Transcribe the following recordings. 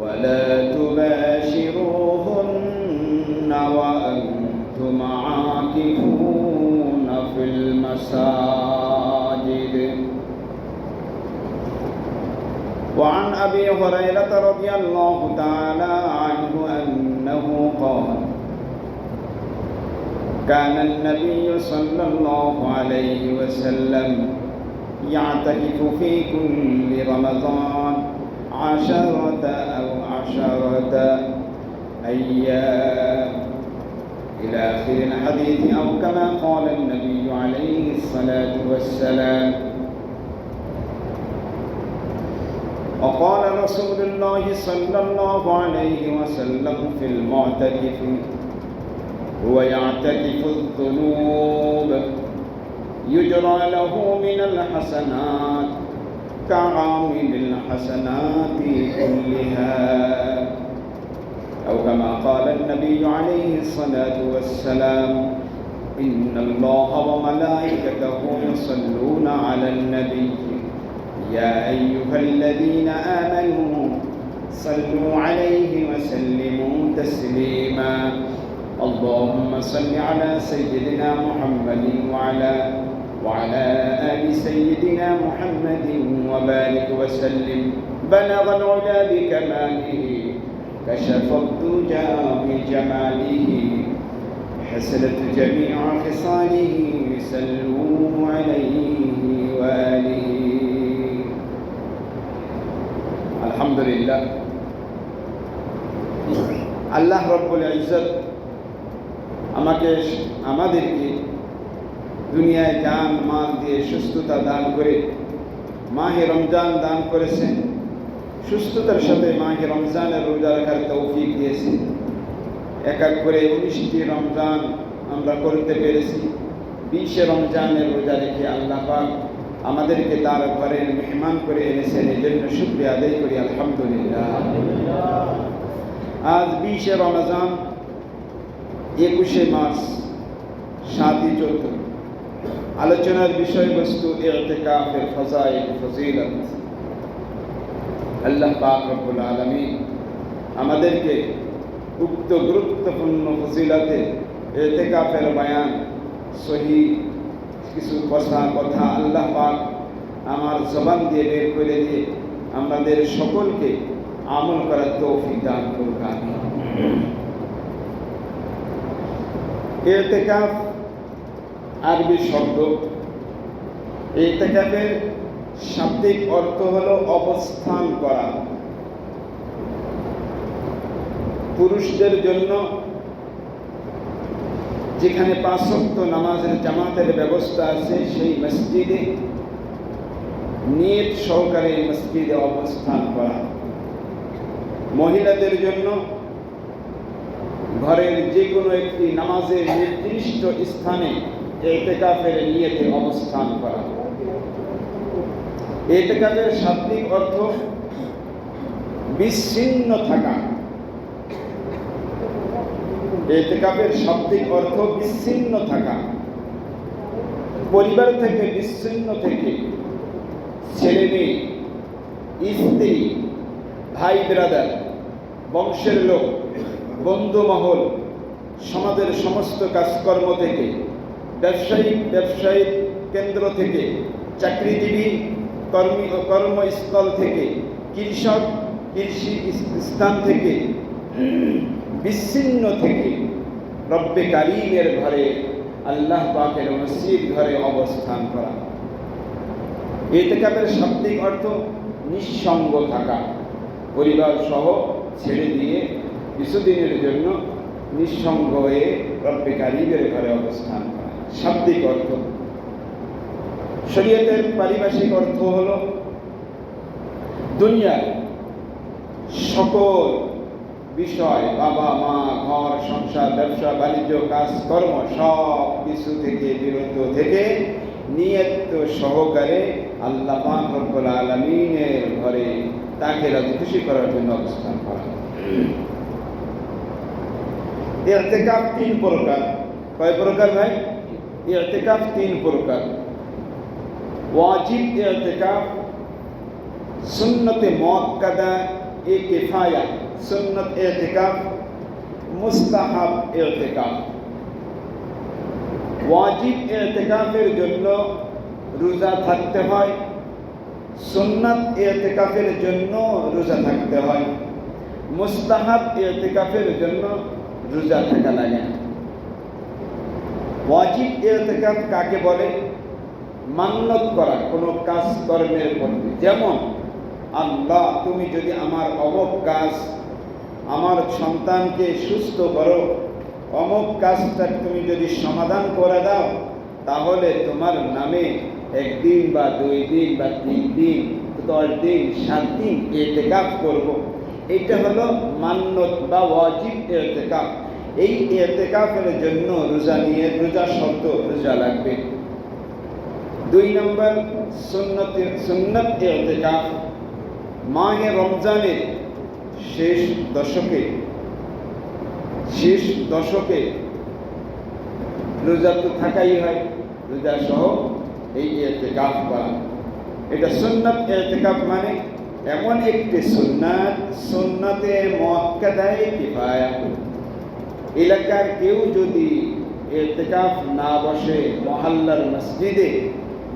ولا تباشروهن وأنتم عاكفون في المساجد. وعن أبي هريرة رضي الله تعالى عنه أنه قال كان النبي صلى الله عليه وسلم يعتكف في كل رمضان عشرة أو عشرة أيام. إلى آخر الحديث أو كما قال النبي عليه الصلاة والسلام. وقال رسول الله صلى الله عليه وسلم في المعتكف هو يعتكف الذنوب يجرى له من الحسنات. كعامل الحسنات كلها. أو كما قال النبي عليه الصلاة والسلام إن الله وملائكته يصلون على النبي. يا أيها الذين آمنوا صلوا عليه وسلموا تسليما. اللهم صل على سيدنا محمد وعلى وعلى آل سيدنا محمد وبارك وسلم بلغ العلا بكماله كشف الدجى بجماله حسنت جميع خصاله سلوا عليه وآله الحمد لله আল্লাহ রব্বুল ইজ্জত আমাকে আমাদেরকে দুনিয়ায় জান মাল দিয়ে সুস্থতা দান করে, মাহে রমজান দান করেছেন। সুস্থতার সাথে মাহে রমজানের রোজা রাখার তৌফিক দিয়েছে এক এক করে উনিশটি রমজান আমরা করতে পেরেছি। বিশে রমজানের রোজা রেখে আল্লাহ পাক আমাদেরকে তার ঘরের মেহমান করে এনেছেন। এই জন্য শুক্রিয়া আদায় করি, আলহামদুলিল্লাহ। আজ বিশে রমজান, একুশে মার্চ, সাতই চৌদ্দ আলোচনার বিষয়বস্তু এতেকাফের ফজাইল ফজিলত। আল্লাহ পাক রব্বুল আলমী আমাদেরকে উক্ত গুরুত্বপূর্ণ ফজিলতে এতেকাফের বায়ান, সহি কিছু কথা কথা আল্লাহ পাক আমার জবান দিয়ে বের করে দিয়ে আমাদের সকলকে আমল করার তৌফিক দান করুক এতেকাফ আরবি শব্দ। এতেকাফের শাব্দিক অর্থ হলো অবস্থান করা। পুরুষদের জন্য যেখানে পাঁচক্ত নামাজের জামাতের ব্যবস্থা আছে, সেই মসজিদে নিয়ত সহকারে মসজিদে অবস্থান করা। মহিলাদের জন্য ঘরের যে কোনো একটি নামাজের নির্দিষ্ট স্থানে এতেকাফের নিয়েতে অবস্থান করা এতেকাফের শাব্দিক অর্থ বিচ্ছিন্ন থাকা। এতেকাফের শাব্দিক অর্থ বিচ্ছিন্ন থাকা পরিবার থেকে বিচ্ছিন্ন থেকে ছেলে মেয়ে, স্ত্রী, ভাই ব্রাদার বংশের লোক, বন্ধু, মহল, সমাজের সমস্ত কাজকর্ম থেকে ব্যবসায়িক ব্যবসায়িক কেন্দ্র থেকে, চাকরিজীবী, কর্মী কর্মস্থল থেকে, কৃষক, কৃষি স্থান থেকে, বিচ্ছিন্ন থেকে রব্বে কারিমের ঘরে, আল্লাহ পাকের মসজিদ ঘরে অবস্থান করা। এতেকাপের শাব্দিক অর্থ নিঃসঙ্গ থাকা। পরিবার সহ ছেড়ে দিয়ে কিছুদিনের জন্য নিঃসঙ্গ হয়ে রব্বে কারিমের ঘরে অবস্থান করা। শাব্দিক অর্থ। শরীয়তের পারিভাষিক অর্থ হল দুনিয়ার সকল বিষয়, বাবা, মা, ঘর, সংসার, ব্যবসা, বাণিজ্য কাজকর্ম সব কিছু থেকে বিরত থেকে নিয়ত সহকারে আল্লাহ রব্বুল আলমিনের ঘরে তাকে রাজি খুশি করার জন্য অবস্থান করা ইরতেকাফ তিন প্রকার। কয় প্রকার ভাই? ইরতেকাফ তিন প্রকার ওয়াজিব ইরতেকাফ সুন্নতে মুআক্কাদা এ কেফায়া সুন্নত এতেকাফ মুস্তাহাব এতেকাফ ওয়াজিব এতেকাফের জন্য রোজা থাকতে হয় সুন্নাত এতেকাফের জন্য রোজা থাকতে হয় মুস্তাহাব এতেকাফের জন্য রোজা থাকা লাগে না ওয়াজিব এতেকাফ কাকে বলে? মান্যত করা, কোনো কাজ কর্মের প্রতি যেমন, আল্লাহ, তুমি যদি আমার অমক কাজ, আমার সন্তানকে সুস্থ করো, অমক কাজটা তুমি যদি সমাধান করে দাও, তাহলে তোমার নামে একদিন বা দুই দিন বা তিন দিন, দশ দিন, সাত দিন এতেকাফ করব। এটা হলো মান্যত বা ওয়াজিব এতেকাফ এই এতেকাফের জন্য রোজা নিয়ে রোজা শব্দ রোজা লাগবে দুই নম্বর, সুন্নত সুন্নত এতেকাফ মাহে রমজানের শেষ দশকে শেষ দশকে রোজা তো থাকাই হয়, রোজা সহ এই এতেকাফ করা এটা সুন্নত এতেকাফ মানে এমন একটি সুন্নাত, সুন্নতে মক্কাদায় কিফায়া এলাকার কেউ যদি এতেকাফ না বসে মহাল্লার মসজিদে,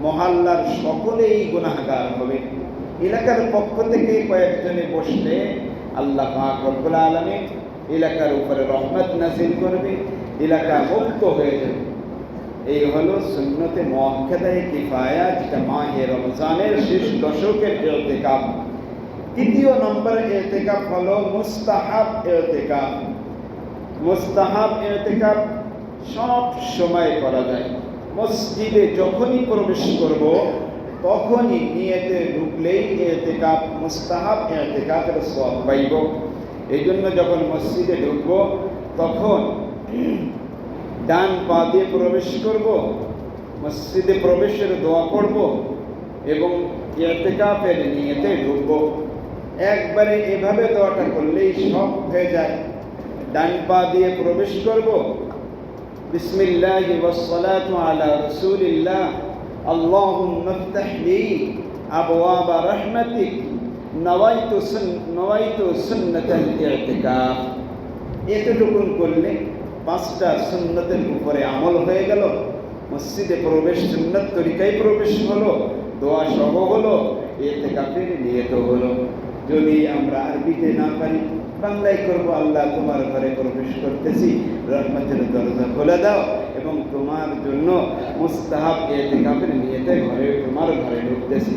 মহাল্লার সকলেই গুনাহগার হবে। এলাকার পক্ষ থেকে কয়েকজনে বসলে আল্লাহ পাক রব্বুল আলমী এলাকার উপরে রহমত নাজিল করবে, এলাকা মুক্ত হয়ে যাবে। এই হলো সুন্নতে মহাক্ষেদায় কিফায়া, যেটা মাহে রমজানের শেষ দশকের এতেকাপ তৃতীয় নম্বর এতেকাপ হলো মুস্তাহাব এতেকাপ মুস্তাহাব, এতেকাপ সব সময় করা যায়। মসজিদে যখনই প্রবেশ করব, তখনই নিয়েতে ঢুকলেই এতেকাপ মুস্তাহাব, এতেকাপের সব পাইব। এই জন্য যখন মসজিদে ঢুকব, তখন ডান পা দিয়ে প্রবেশ করব, মসজিদে প্রবেশের দোয়া করব এবং এতেকাপের নিয়েতে ঢুকব। একবারে এভাবে দোয়াটা করলেই সব হয়ে যায়। ডান পা দিয়ে প্রবেশ করব বিসমিল্লাহ ওয়াসসালাতু আলা রাসূলিল্লাহ اللهم افتح لي أبواب رحمتك نويت سن نويت سنة الاعتكاف এতটুকুন করলে পাঁচটা সুন্নতের উপরে আমল হয়ে গেল মসজিদে প্রবেশ সুন্নত তরিকায় প্রবেশ হলো দোয়া সহ হলো এতে কাপের নিয়ত হলো যদি আমরা আরবিতে না পারি বাংলায় করব, আল্লাহ তোমার ঘরে প্রবেশ করতেছি। রহমতের দরজা খুলে দাও এবং তোমার জন্য মুস্তাহাব এতে কাপের নিয়েতে ঘরে, তোমার ঘরে ঢুকতেছি।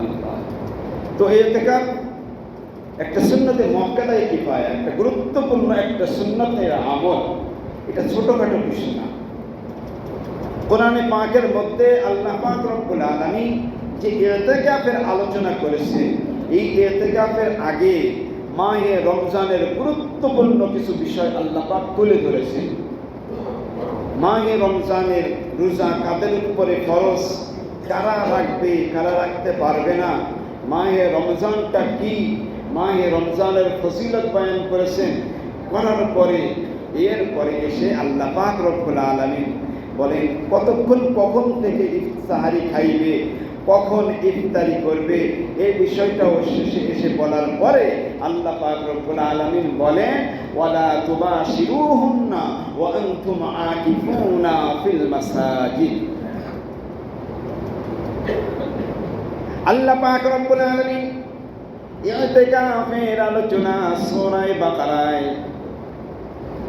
আল্লাহ। তো এতে কাপ একটা সুন্নতে মক্কাদায় কি পায় একটা গুরুত্বপূর্ণ একটা সুন্নতের আমল। এটা ছোটখাটো বিষয় না। কোরআনে পাকের মধ্যে আল্লাহ পাক রব্বুল আলামিন যে এতেকাফের আলোচনা করেছে এই এতেকাফের আগে মাহে রমজানের গুরুত্বপূর্ণ কিছু বিষয় আল্লাহ পাক তুলে ধরেছে মাহে রমজানের রোজা কাদের উপরে খরচ কারা রাখবে, কারা রাখতে পারবে না? মাহে রমজানটা কি? মাহে রমজানের ফজিলত বয়ান করেছেন। করার পরে, এর পরে এসে আল্লাহ পাক রব্বুল আলামিন বলেন, কতক্ষণ কখন থেকে ইফতাহারি খাইবে? কখন ইফতারি করবে? এই বিষয়টাও শেষে এসে বলার পরে আল্লাহ পাক রব্বুল আলামিন বলেন, ওয়ালা তুবাশিরুহুন্না ওয়া আনতুম আকিফুনা ফিল মাসাজিদ। আল্লাহ পাক রব্বুল আলামিন ইতিকাফের আলোচনা সূরা বাকারায়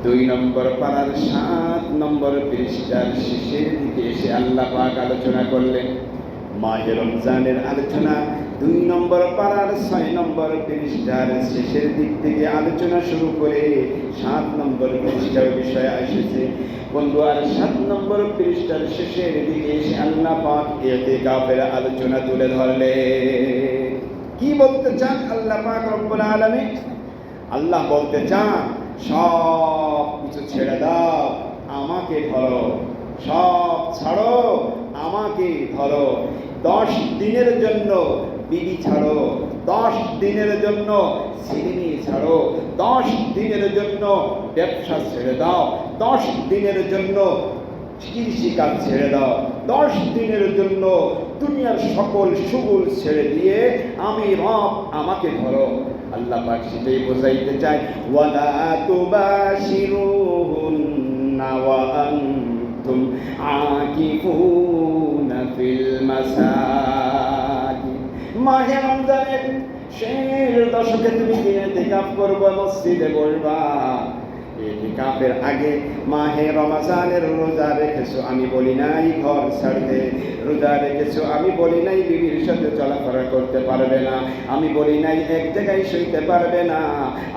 দুই নম্বর পাড়ার সাত নম্বর পৃষ্ঠার শেষের দিকে এসে আল্লাহ পাক আলোচনা করলেন। মাহে রমজানের আলোচনা, দুই নম্বর পাড়ার ছয় নম্বর পৃষ্ঠার শেষের দিক থেকে আলোচনা শুরু করে সাত নম্বর পৃষ্ঠার বিষয়ে এসেছে বন্ধু, আর সাত নম্বর পৃষ্ঠার শেষের দিকে এসে আল্লাহ পাক এতে কাপের আলোচনা তুলে ধরলে কি বলতে চান আল্লাহ পাক রব্বুল আলামিন? আল্লাহ বলতে চান, সব কিছু ছেড়ে দাও, আমাকে ধরো, সব ছাড়ো, আমাকে ধরো। দশ দিনের জন্য বিড়ি ছাড়ো, দশ দিনের জন্য সিনেমি ছাড়ো, দশ দিনের জন্য ব্যবসা ছেড়ে দাও, দশ দিনের জন্য কৃষিকাজ ছেড়ে দাও, দশ দিনের জন্য দুনিয়ার সকল সুগুল ছেড়ে দিয়ে আমি রব আমাকে ধরো। আল্লাহ পাক সেটাই বোঝাইতে চায়, ওয়ালা তুবাশিরুহুন্না ওয়া আনতুম আকিফুনা ফিল মাসাজিদ। মাহে রমজানের শেষ দশকে তুমি দিনে তেকাপ করব মসজিদে বলবা কাপের আগে মাহে রমাজানের রোজা রেখেছো, আমি বলি নাই ঘর ছাড়তে। রোজা রেখেছো, আমি বলি নাই বিবির সাথে চলাফেরা করতে পারবে না। আমি বলি নাই এক জায়গায় শুইতে পারবে না।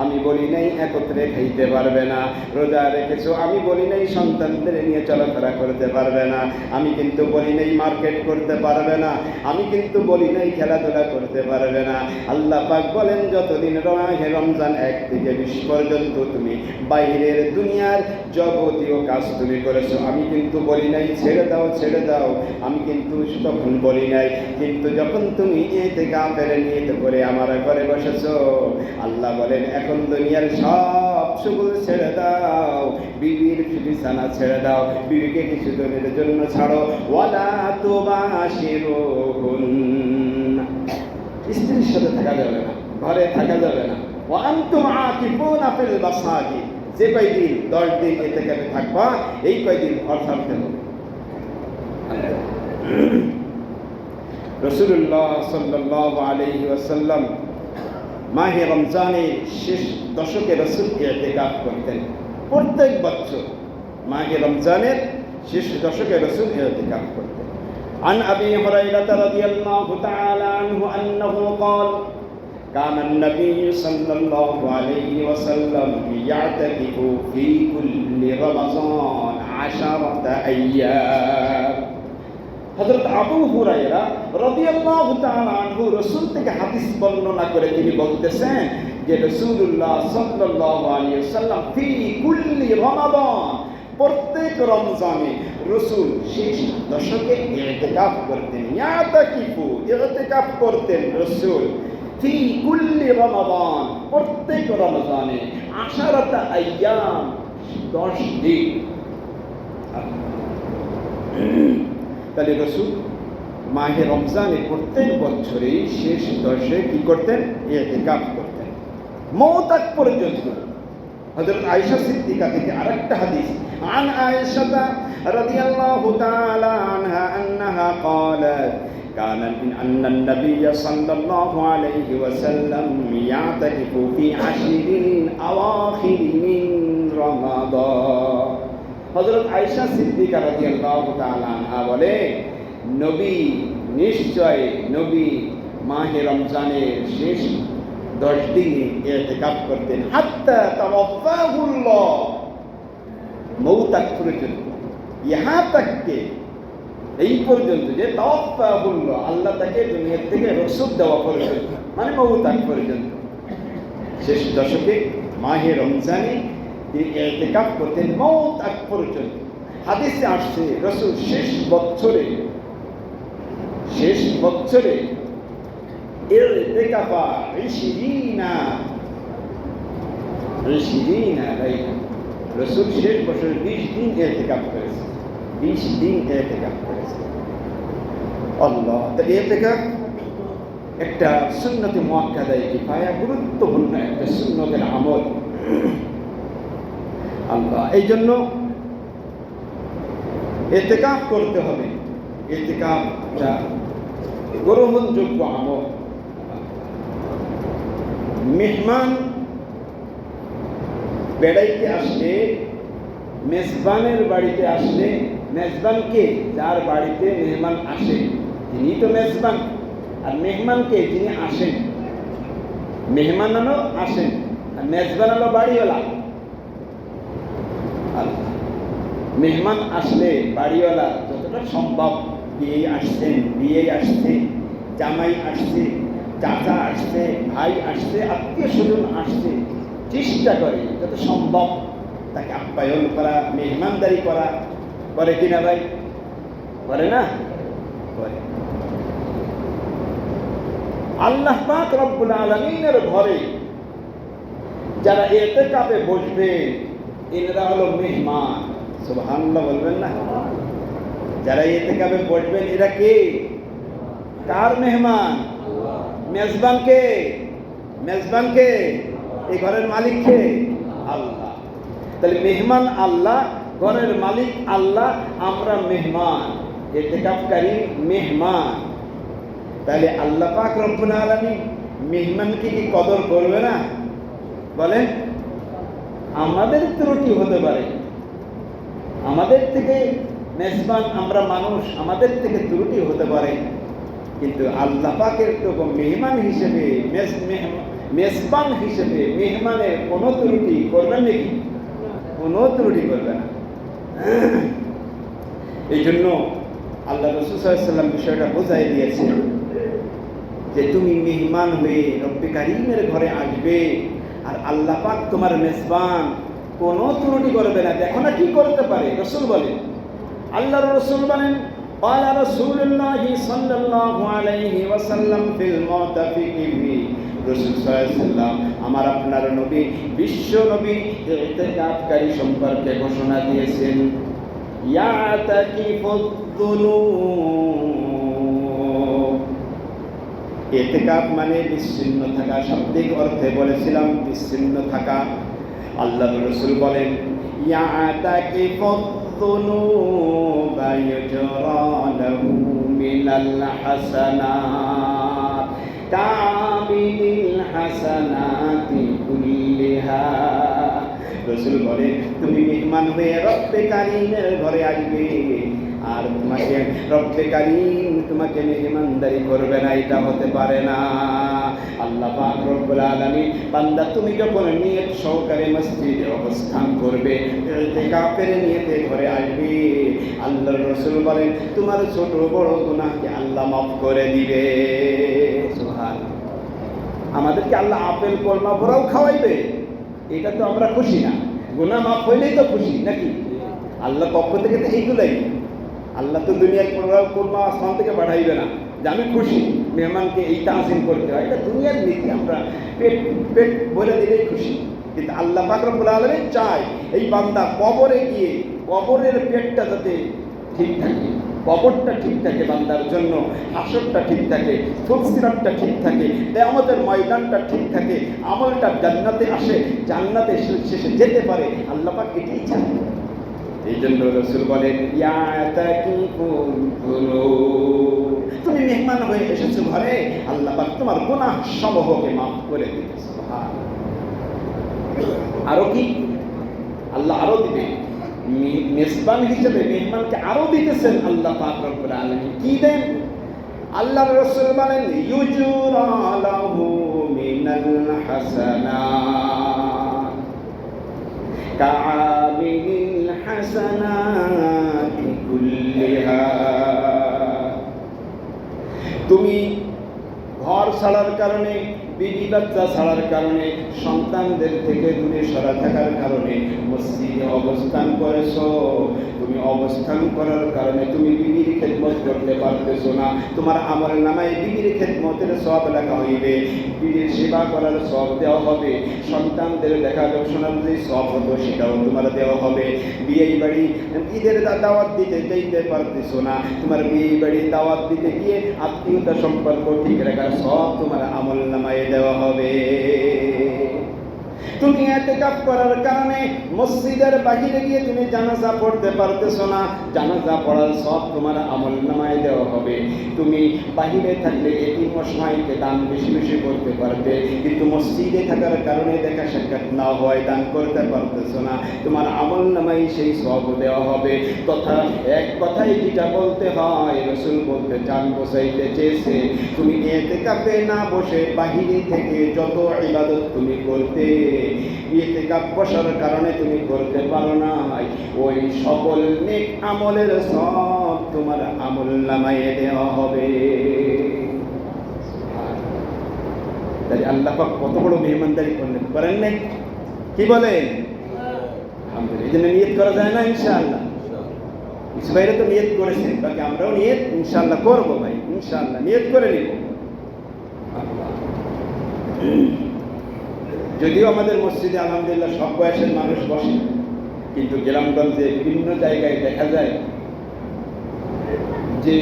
আমি বলি নাই একত্রে খাইতে পারবে না। রোজা রেখেছো, আমি বলি নাই সন্তানদের নিয়ে চলাফেরা করতে পারবে না। আমি কিন্তু বলি নাই মার্কেট করতে পারবে না। আমি কিন্তু বলি নাই খেলাধুলা করতে পারবে না। আল্লাহ পাক বলেন, যতদিন রমজান এক থেকে বিশ পর্যন্ত তুমি বাইরের দুনিয়ার যাবতীয় কাজ তুমি করেছ। আমি কিন্তু বলি নাই, ছেড়ে দাও ছেড়ে দাও। আমি কিন্তু তখন বলি নাই, কিন্তু যখন তুমি এতে কাপের নিয়ে করে আমার ঘরে বসেছো, আল্লাহ বলেন, এখন দুনিয়ার সব সুগুল ছেড়ে দাও। বিবির বিছানা ছেড়ে দাও। বিবিকে কিছু দিনের জন্য ছাড়ো। ওয়ালা তুবাশিরুহুন। স্ত্রীর সাথে থাকা যাবে না, ঘরে থাকা যাবে না। ওয়া আনতুম আকিফুনা ফিল মাসাজিদ যে কয়দিন দশ দিন এতে কেটে থাকবা এই কয়দিন ঘর ছাড়তে হবে রসুল্লাহ সাল্লাহ আলহি ওয়াসাল্লাম মাহে রমজানের শেষ দশকে রসুল এতেকাফ করতেন প্রত্যেক বছর মাহে রমজানের শেষ দশকে রসুল এতেকাফ করতেন عن أبي هريرة رضي الله تعالى عنه أنه قال كان النبي صلى الله عليه وسلم يعتكف في كل رمضان عشرة أيام হযরত আবু হুরায়রা রাদিয়াল্লাহু তাআলা আনহু রাসূল থেকে হাদিস বর্ণনা করে তিনি বলতেছেন যে রাসূলুল্লাহ সাল্লাল্লাহু আলাইহি ওয়াসাল্লাম ফি কুল্লি রমাদান প্রত্যেক রমজানে রসুল শেষ দশকে ইতিকাফ করতেন ইয়াতাকিফু ইতিকাফ করতেন রসুল ফি কুল্লি রমাদান প্রত্যেক রমজানে আশারাতা আইয়াম দশ দিন তাহলে রসুল মাহে রমজানে প্রত্যেক বছরেই শেষ দশে কি করতেন এতেকাপ করতেন মৌতাক পর্যন্ত হযরত আয়েশা সিদ্দিকা থেকে আরেকটা হাদিস عن عائشة رضي الله تعالى عنها أنها قالت كان أن النبي صلى الله عليه وسلم يعتكف في عشر الأواخر من رمضان হজরত আয়সা সিদ্দিকা রাজি আল্লাহ তালা বলে নবী নিশ্চয় নবী মাহে রমজানের শেষ দশ দিনে এতেকাপ করতেন হাত্তা তাওয়াফাহুল্লাহ মৌতাক পর্যন্ত ইহা তাককে এই পর্যন্ত যে তাওয়াফাহুল্লাহ আল্লাহ তাকে দুনিয়ার থেকে রসুদ দেওয়া পর্যন্ত মানে মৌতাক পর্যন্ত। শেষ দশকে মাহে রমজানে তিনি করতেন মৌত আগ পর্যন্ত। হাদিসে আসছে, রসুল শেষ বছরে শেষ বছরে এতেকাপা ঋষিরিনা ঋষিরিনা রসুল শেষ বছরে বিশ দিন এতেকাপ করেছে বিশ দিন এতেকাপ করেছে। আল্লাহ, তা একটা সুন্নতি মোয়াক্কাদায় কিফায়া, গুরুত্বপূর্ণ একটা সুন্নতের আমল। আল্লাহ এই জন্য এতেকাপ করতে হবে। এতেকাপটা গ্রহণযোগ্য আমল। মেহমান বেড়াইতে আসলে, মেজবানের বাড়িতে আসলে মেজবানকে যার বাড়িতে মেহমান আসে তিনি তো মেজবান। আর মেহমানকে যিনি আসেন, মেহমান হলো আসেন, আর মেজবান হলো বাড়িওয়ালা। মেহমান আসলে বাড়িওয়ালা যতটা সম্ভব বিয়ে আসছেন বিয়ে আসছে, জামাই আসছে, চাচা আসছে, ভাই আসছে, আত্মীয় স্বজন আসছে, চেষ্টা করে যত সম্ভব তাকে আপ্যায়ন করা, মেহমানদারি করা করে কিনা ভাই? করে না? করে আল্লাহ পাক রব্বুল আলমিনের ঘরে যারা এতে কাপে বসবে, এনারা হলো মেহমান। সুবহানাল্লাহ বলবেন না? যারা এতে কাপে বসবেন, এরা কে? কার মেহমান? মেজবানকে মেজবানকে এই ঘরের মালিককে আল্লাহ। তাহলে মেহমান আল্লাহ ঘরের মালিক আল্লাহ, আমরা মেহমান। এতেকাপকারী মেহমান। তাহলে আল্লাহ পাক রব্বুল আলামিন মেহমানকে কি কদর করবে না? বলেন, আমাদের ত্রুটি হতে পারে? আমাদের থেকে মেজবান আমরা মানুষ, আমাদের থেকে ত্রুটি হতে পারে। কিন্তু আল্লাহ পাকের তো মেহমান হিসেবে, মেজ- মেজবান হিসেবে মেহমানের কোনো ত্রুটি করবেন নাকি? কোনো ত্রুটি করবে না। এই জন্য আল্লাহ রসুসাল্লাম বিষয়টা বোঝাই দিয়েছেন যে তুমি মেহমান হয়ে রব্বে কারিমের ঘরে আসবে আর আল্লাহ পাক তোমার মেজবান কোনো ত্রুটি করবে না দেখো না কি করতে পারে রসুল বলেন আল্লাহর রসুল বলেন قال رسول الله صلى الله عليه وسلم في المعتكف রসুল সাল্লাম আমার আপনার নবী বিশ্ব নবী ইতিকাফকারী সম্পর্কে ঘোষণা দিয়েছেন ইয়াতাকিফুদ্দুনুব এতেকাপ মানে বিচ্ছিন্ন থাকা শাব্দিক অর্থে বলেছিলাম বিচ্ছিন্ন থাকা আল্লাহ রসুল বলেন يعتكف يجرى له من الحسنات তামিল হাসানাতি তুমি ঘরে আসবে। আর তোমাকে রক্তে কারিম তোমাকে মেহমানদারি করবে না, এটা হতে পারে না। আল্লাহ পাক রব্বুল আলামিন, বান্দা তুমি যখন নিয়ত সহকারে মসজিদে অবস্থান করবে, ইতিকাফের নিয়তে ঘরে আসবে। আল্লাহর রাসূল বলেন, তোমার ছোট বড় গুনাহকে আল্লাহ মাফ করে দিবে। আমাদেরকে আল্লাহ আপেল, কলমা, ভরাও খাওয়াইবে। এটা তো আমরা খুশি না। গুনাহ মাফ হইলেই তো খুশি, নাকি? আল্লাহ পক্ষ থেকে তো এইগুলাই। আল্লাহ তো কোরমা কোরমা আসমান থেকে পাঠাইবে না। যে আমি খুশি। মেহমানকে এই তাহসিন করতে হয়। এটা দুনিয়ার নীতি, আমরা পেট পেট বলে দিলেই খুশি। কিন্তু আল্লাহ পাকরবুল আলমী চায় এই বান্দা কবরে গিয়ে কবরের পেটটা যাতে ঠিক থাকে, কবরটা ঠিক থাকে বান্দার জন্য, হাসরটা ঠিক থাকে, ফুলসিরাতটা ঠিক থাকে আমাদের ময়দানটা ঠিক থাকে, আমলটা জান্নাতে আসে, জান্নাতে শেষে যেতে পারে। আল্লাহ পাক এটাই চায়। এই জন্য রসুল তুমি মেহমান হয়ে এসেছ ঘরে, আল্লাহ তোমার সমূহকে মাফ করে আরও কি? আল্লাহ আরও দিবে। মেজবান হিসেবে মেহমানকে আরও দিতেছেন আল্লাহ পাক রব্বুল আলামিন। কি দেন? আল্লাহ রসুল বলেন ইউজুরা মিনাল তুমি ঘর ছাড়ার কারণে বিবি বাচ্চা ছাড়ার কারণে সন্তানদের থেকে দূরে সরা থাকার কারণে মসজিদে অবস্থান করেছ। তুমি অবস্থান করার কারণে তুমি বিবির খেদমত করতে পারতেছো না। তোমার আমল নামায় বিবির খেদমতের সব লেখা হইবে। বিবির সেবা করার সব দেওয়া হবে। সন্তানদের দেখাশোনার যে সব হতো সেটাও তোমার দেওয়া হবে। বিয়ে বাড়ি ঈদের দাওয়াত দিতে চাইতে পারতেছো না। তোমার বিয়ে বাড়ি দাওয়াত দিতে গিয়ে আত্মীয়তা সম্পর্ক ঠিক রাখার সব তোমার আমল নামায় দেওয়া হবে। তুমি এতেকাপ করার কারণে মসজিদের বাহিরে গিয়ে তুমি জানাজা পড়তে পারতেছো না। জানাজা পড়ার সব তোমার আমল নামায় দেওয়া হবে। তুমি বাহিরে থাকলে এটি মশমাইকে দান বেশি বেশি করতে পারবে। কিন্তু মসজিদে থাকার কারণে দেখা সাক্ষাৎ না হয়, দান করতে পারতেছো না। তোমার আমল নামাই সেই সব দেওয়া হবে। তথা এক কথাই যেটা বলতে হয়, রসুল বলতে চান বসাইতে চেয়েছে। তুমি এতে কাপে না বসে বাহিরে থেকে যত ইবাদত তুমি করতে ইয়েতে কারণে তুমি করতে পারো না ওই সকল নেক আমলের সব তোমার আমল নামাইয়ে দেওয়া হবে। তাই আল্লাহ কত বড় মেহমানদারি করলেন। করেন নাই? কি বলেন? এই জন্য নিয়ত করা যায় না, ইনশাআল্লাহ। তো নিয়ত করেছেন, বাকি আমরাও নিয়ত ইনশাআল্লাহ করব ভাই, ইনশাআল্লাহ। নিয়ত করে নিব। যদিও আমাদের মসজিদে আলহামদুলিল্লাহ সব বয়সের মানুষ বসে, কিন্তু গ্রামগঞ্জে বিভিন্ন জায়গায় দেখা যায় যে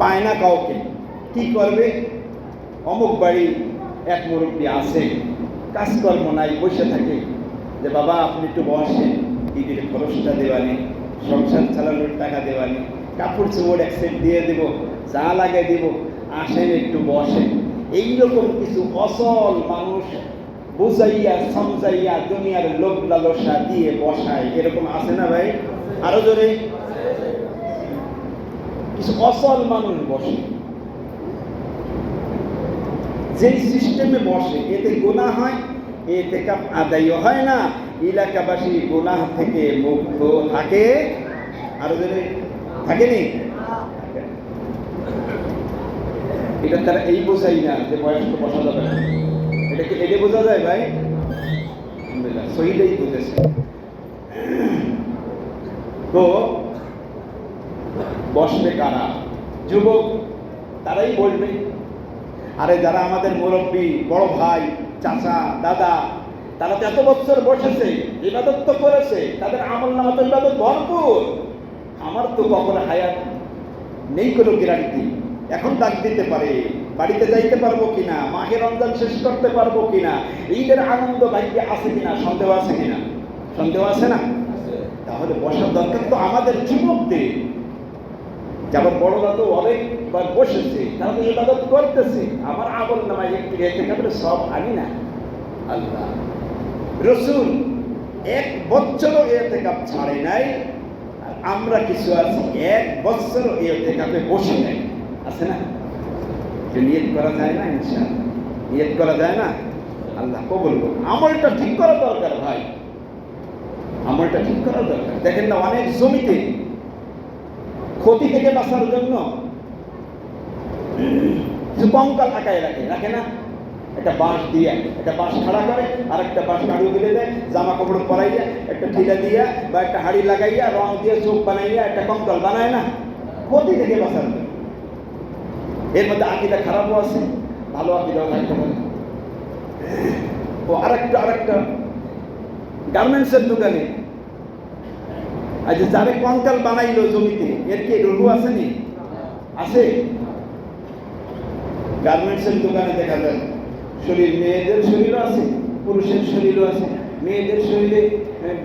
পায় না কাউকে। কি করবে? অমুক বাড়ি এক মুরব্বী আছে, কাজকর্ম নাই, বসে থাকে। যে বাবা, আপনি একটু বসেন, ঈদের খরচটা দেওয়ানি, সংসার চালানোর টাকা দেওয়ানি, কাপড় চোপড় এক সেট দিয়ে দেব চা লাগে দিব, আসেন একটু বসেন। এইরকম কিছু অসল মানুষ বুঝাইয়া, সমঝাইয়া দুনিয়ার লোক লালসা দিয়ে বসায়, এরকম আছে না ভাই? আরও জোরে। কিছু অসল মানুষ বসে। যেই সিস্টেমে বসে, এতে গোনা হয়, এতে কাপ আদায়ও হয় না। এলাকাবাসী গোনা থেকে মুক্ত থাকে। আরও যদি থাকেনি? এটা তারা এই বোঝাই না যে বয়স্ক বসা যাবে না। এটা কি এটা বোঝা যায় ভাই? আলহামদুলিল্লাহ সহিটাই বুঝেছে। তো, বসবে কারা? যুবক, তারাই বলবে। আরে যারা আমাদের মুরব্বী, বড় ভাই, চাচা, দাদা, তারা তো এত বছর বসেছে, ইবাদত তো করেছে, তাদের আমল নামা তো ইবাদত ভরপুর। আমার তো কখনো হায়াত নেই কোনো গ্যারান্টি। এখন ডাক দিতে পারে, বাড়িতে যাইতে পারব কিনা, মাহে রমজান শেষ করতে পারব কিনা, ঈদের আনন্দ ভাইকে আছে কিনা, সন্দেহ আছে কিনা? সন্দেহ আছে না? তাহলে বসার দরকার তো আমাদের যুবকদের। যেমন বড়রা তো অনেকবার বসেছে, তারা তো ইবাদত করতেছে। আমার আমল নামায় একটু এতে কাপড়ে সব আনি না। আল্লাহ। রসুল এক বছরও এতে কাপ ছাড়ে নাই আমরা কিছু আছি, এক বছরও এতে কাপে বসে নাই। আছে না? নিয়ত করা যায় না, ইনশাআল্লাহ। নিয়ত করা যায় না, আল্লাহ কবুল করুন আমলটা ঠিক করা দরকার ভাই। আমলটা ঠিক করা দরকার। দেখেন না, অনেক জমিতে ক্ষতি থেকে বাঁচার জন্য কঙ্কাল আঁকায় রাখে রাখে না? একটা বাঁশ দিয়ে একটা বাঁশ খাড়া করে আর একটা বাঁশ কাড়ু দিলে দেয়, জামা কাপড় পরাইয়া, একটা ঠিলা দিয়া বা একটা হাড়ি লাগাইয়া, রং দিয়ে চোখ বানাইয়া, একটা কঙ্কাল বানায় না? ক্ষতি থেকে বাঁচার জন্য। এর মধ্যে আকিটা খারাপও আছে, ভালো আকিদাও থাকতে পারে ও আরেকটা আরেকটা। গার্মেন্টসের দোকানে। আচ্ছা যারে কঙ্কাল বানাইলো জমিতে, এর কি রুহু আসেনি আছে? গার্মেন্টসের দোকানে দেখা যায়, শরীর মেয়েদের শরীরও আছে, পুরুষের শরীরও আছে। মেয়েদের শরীরে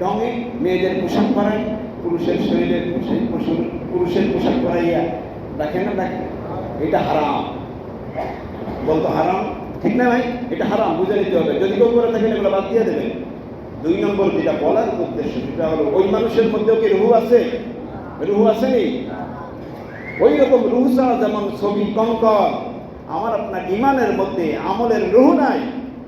ঢঙে মেয়েদের পোশাক পরায়, পুরুষের শরীরে পুরুষের পোশাক পরাইয়া দেখেন না দেখেন এটা হারাম। বলতো হারাম? ঠিক না ভাই? এটা হারাম, বুঝে নিতে হবে। যদি কেউ করে থাকেন, এগুলো বাদ দিয়ে দেবেন। দুই নম্বর যেটা বলার উদ্দেশ্য, সেটা হলো ওই মানুষের মধ্যেও কি রুহু আছে? রুহু আসেনি? ওই রকম রুহু ছাড়া যেমন ছবি কঙ্কর আমার আপনার ইমানের মধ্যে আমলের রুহু নাই।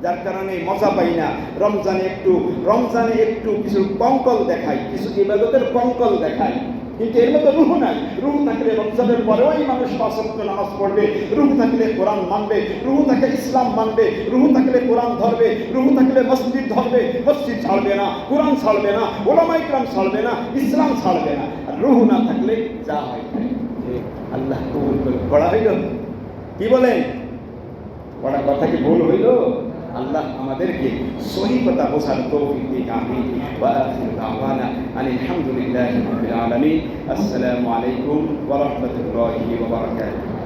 যার কারণে মজা পাই না। রমজানে একটু রমজানে একটু কিছু কঙ্কল দেখাই, কিছু ইবাদতের কঙ্কল দেখাই। কিন্তু এর মধ্যে রুহু নাই। রুহু থাকলে রমজানের পরেও এই মানুষ পাঁচ ওয়াক্ত নামাজ পড়বে। রুহু থাকলে কোরআন মানবে। রুহু থাকলে ইসলাম মানবে। রুহু থাকলে কোরআন ধরবে। রুহু থাকলে মসজিদ ধরবে। মসজিদ ছাড়বে না, কোরআন ছাড়বে না, ওলামা ইকরাম ছাড়বে না, ইসলাম ছাড়বে না। রুহু না থাকলে যা হয়। আল্লাহ কবুল করে। হইল। কি বলেন? কথা কি ভুল হইল? আল্লাহ আমাদেরকে সহি কথা বোঝার তৌফিক দিক আমিন ওয়া আখির দাওয়ানা আনিল হামদুলিল্লাহি রাব্বিল আলামিন আসসালামু আলাইকুম ওয়া রাহমাতুল্লাহি ওয়া বারাকাতুহু